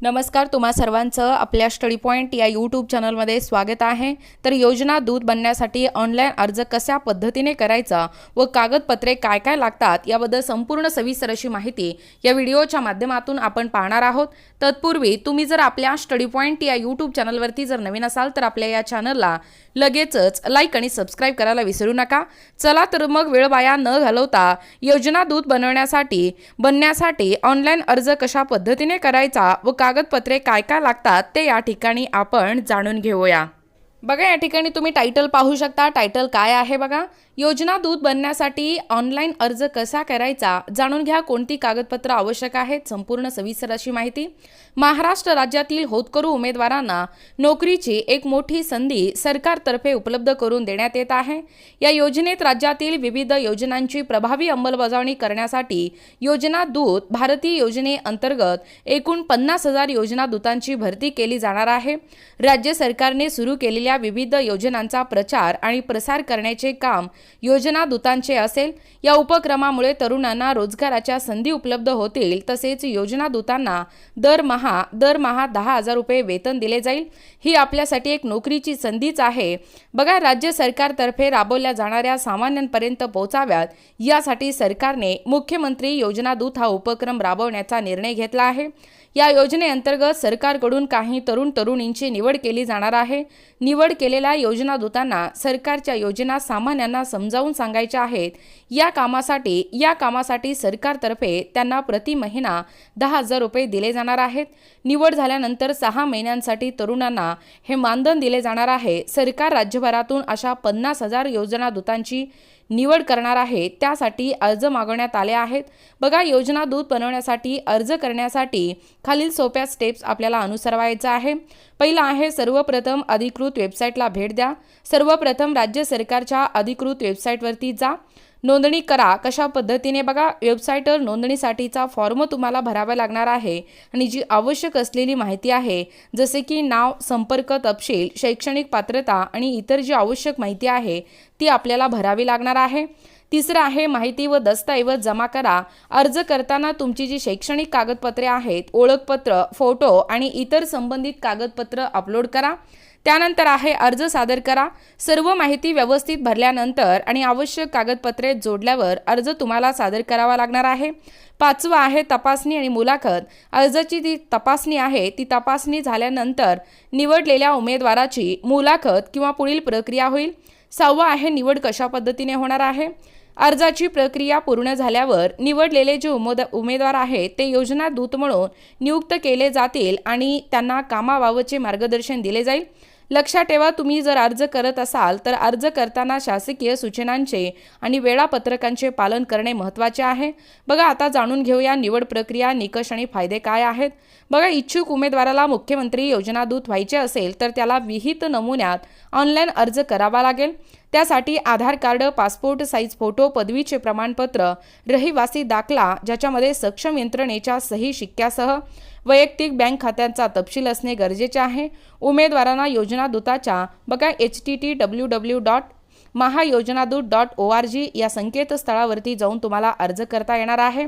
नमस्कार तुम्हा सर्वांचं आपल्या स्टडी पॉईंट या यूट्यूब चॅनलमध्ये स्वागत आहे. तर योजना दूत बनण्यासाठी ऑनलाईन अर्ज कशा पद्धतीने करायचा व कागदपत्रे काय काय लागतात याबद्दल संपूर्ण सविस्तर अशी माहिती या व्हिडिओच्या माध्यमातून आपण पाहणार आहोत. तत्पूर्वी तुम्ही जर आपल्या स्टडी पॉईंट या यूट्यूब चॅनलवरती जर नवीन असाल तर आपल्या या चॅनलला लगेचच लाईक आणि सबस्क्राईब करायला विसरू नका. चला तर मग वेळ वाया न घालवता योजना दूत बनवण्यासाठी बनण्यासाठी ऑनलाईन अर्ज कशा पद्धतीने करायचा व का कागदपत्रे काय काय लागतात ते या ठिकाणी आपण जाणून घेऊया. बघा या ठिकाणी तुम्ही टायटल पाहू शकता. टायटल काय आहे बघा? योजना दूत बनण्यासाठी ऑनलाईन अर्ज कसा करायचा जाणून घ्या कोणती कागदपत्र आवश्यक आहेत संपूर्ण सविस्तर अशी माहिती. महाराष्ट्र राज्यातील होतकरू उमेदवारांना नोकरीची एक मोठी संधी सरकारतर्फे उपलब्ध करून देण्यात येत आहे. या योजनेत राज्यातील विविध योजनांची प्रभावी अंमलबजावणी करण्यासाठी योजना दूत भारतीय योजनेअंतर्गत एकूण पन्नास हजार योजना दूतांची भरती केली जाणार आहे. राज्य सरकारने सुरू केलेल्या विविध योजनांचा प्रचार आणि प्रसार करण्याचे काम योजना दूतांचे असेल. या उपक्रमामुळे तरुणांना रोजगाराच्या संधी उपलब्ध होतील. तसेच योजना दूतांना दरमहा दरमहा दहा हजार रुपये वेतन दिले जाईल. ही आपल्यासाठी एक नोकरीची संधीच आहे. बघा राज्य सरकारतर्फे राबवल्या जाणाऱ्या सामान्यांपर्यंत पोहोचाव्यात. यासाठी सरकारने मुख्यमंत्री योजना दूत हा उपक्रम राबवण्याचा निर्णय घेतला आहे. या योजनेअंतर्गत सरकारकडून काही तरुण तरुणींची निवड केली जाणार आहे. निवड केलेल्या योजना दूतांना सरकारच्या योजना सामान्यांना समजावून सांगायच्या आहेत. या कामासाठी या कामासाठी सरकारतर्फे त्यांना प्रति महिना दहा हजार रुपये दिले जाणार आहेत. निवड झाल्यानंतर सहा महिन्यांसाठी तरुणांना हे मानधन दिले जाणार आहे. सरकार राज्यभरातून अशा पन्नास हजार योजना दूतांची निवड करणार आहे त्यासाठी अर्ज मागवण्यात आले आहेत. बघा योजना दूध बनवण्यासाठी अर्ज करण्यासाठी खालील सोप्या स्टेप्स आपल्याला अनुसरवायचं आहे. पहिलं आहे सर्वप्रथम अधिकृत वेबसाईटला भेट द्या. सर्वप्रथम राज्य सरकारच्या अधिकृत वेबसाईटवरती जा. नोंदणी करा. कशा पद्धतीने? बघा वेबसाईटवर नोंदणीसाठीचा फॉर्म तुम्हाला भरावा लागणार आहे आणि जी आवश्यक असलेली माहिती आहे जसे की नाव संपर्क तपशील शैक्षणिक पात्रता आणि इतर जी आवश्यक माहिती आहे ती आपल्याला भरावी लागणार आहे. तिसरं आहे माहिती व दस्तऐवज जमा करा. अर्ज करताना तुमची जी शैक्षणिक कागदपत्रे आहेत ओळखपत्र फोटो आणि इतर संबंधित कागदपत्र अपलोड करा. त्यानंतर आहे अर्ज सादर करा. सर्व माहिती व्यवस्थित भरल्यानंतर आणि आवश्यक कागदपत्रे जोडल्यावर अर्ज तुम्हाला सादर करावा लागणार आहे. पाचवं आहे तपासणी आणि मुलाखत. अर्जाची जी तपासणी आहे ती तपासणी झाल्यानंतर निवडलेल्या उमेदवाराची मुलाखत किंवा पुढील प्रक्रिया होईल. सहावं आहे निवड कशा पद्धतीने होणार आहे? अर्जाची प्रक्रिया पूर्ण झाल्यावर निवडलेले जे उमेद उमेदवार आहेत ते योजना दूत म्हणून नियुक्त केले जातील आणि त्यांना कामाबाबतचे मार्गदर्शन दिले जाईल. लक्षात ठेवा तुम्ही जर अर्ज करत असाल तर अर्ज करताना शासकीय सूचनांचे आणि वेळापत्रकांचे पालन करणे महत्त्वाचे आहे. बघा आता जाणून घेऊया निवड प्रक्रिया निकष आणि फायदे काय आहेत. बघा इच्छुक उमेदवाराला मुख्यमंत्री योजना दूत व्हायचे असेल तर त्याला विहित नमुन्यात ऑनलाईन अर्ज करावा लागेल. त्यासाठी Aadhaar card passport size photo पदवीचे प्रमाणपत्र रहिवासी दाखला ज्याच्यामध्ये सक्षम यंत्रणेच्या सही शिक्क्यासह वैयक्तिक बँक खात्यांचा तपशील असणे गरजेचे आहे. उमेदवारांना योजना दूताच्या बघा H T T W W dot Mahayojanadoot dot O R G या संकेतस्थळावरती जाऊन तुम्हाला अर्ज करता येणार आहे.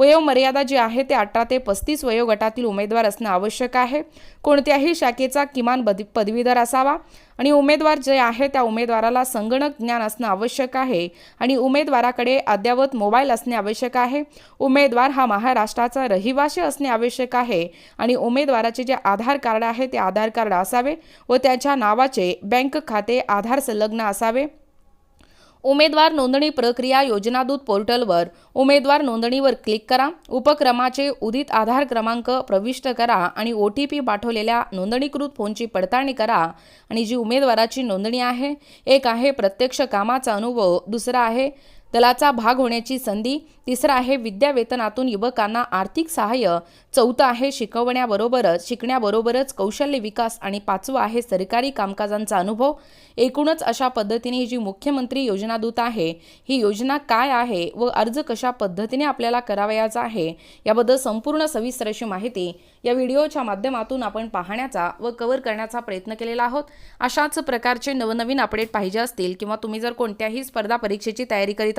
वयोमर्यादा जी आहे ते अठरा ते पस्तीस वयोगटातील उमेदवार असणं आवश्यक आहे. कोणत्याही शाखेचा किमान बद पदवीधर असावा. आणि उमेदवार जे आहे त्या उमेदवाराला संगणक ज्ञान असणं आवश्यक आहे. आणि उमेदवाराकडे अद्ययावत मोबाईल असणे आवश्यक आहे. उमेदवार हा महाराष्ट्राचा रहिवासी असणे आवश्यक आहे. आणि उमेदवाराचे जे आधार कार्ड आहे ते आधार कार्ड असावे व त्याच्या नावाचे बँक खाते आधार संलग्न असावे. उमेदवार नोंदणी प्रक्रिया योजनादूत पोर्टलवर उमेदवार नोंदणीवर क्लिक करा. उपक्रमाचे उदित आधार क्रमांक प्रविष्ट करा आणि ओ टी पी पाठवलेल्या नोंदणीकृत फोनची पडताळणी करा आणि जी उमेदवाराची नोंदणी आहे एक आहे प्रत्यक्ष कामाचा अनुभव दुसरा आहे दलाचा भाग होण्याची संधी तिसरा आहे विद्यावेतनातून युवकांना आर्थिक सहाय्य चौथं आहे शिकवण्याबरोबरच शिकण्याबरोबरच कौशल्य विकास आणि पाचवं आहे सरकारी कामकाजांचा अनुभव. एकूणच अशा पद्धतीने ही जी मुख्यमंत्री योजना दूत आहे ही योजना काय आहे व अर्ज कशा पद्धतीने आपल्याला करावयाचा आहे याबद्दल संपूर्ण सविस्तर अशी माहिती या व्हिडिओच्या माध्यमातून आपण पाहण्याचा व कव्हर करण्याचा प्रयत्न केलेला आहोत. अशाच प्रकारचे नवनवीन अपडेट पाहिजे असतील किंवा तुम्ही जर कोणत्याही स्पर्धा परीक्षेची तयारी करीत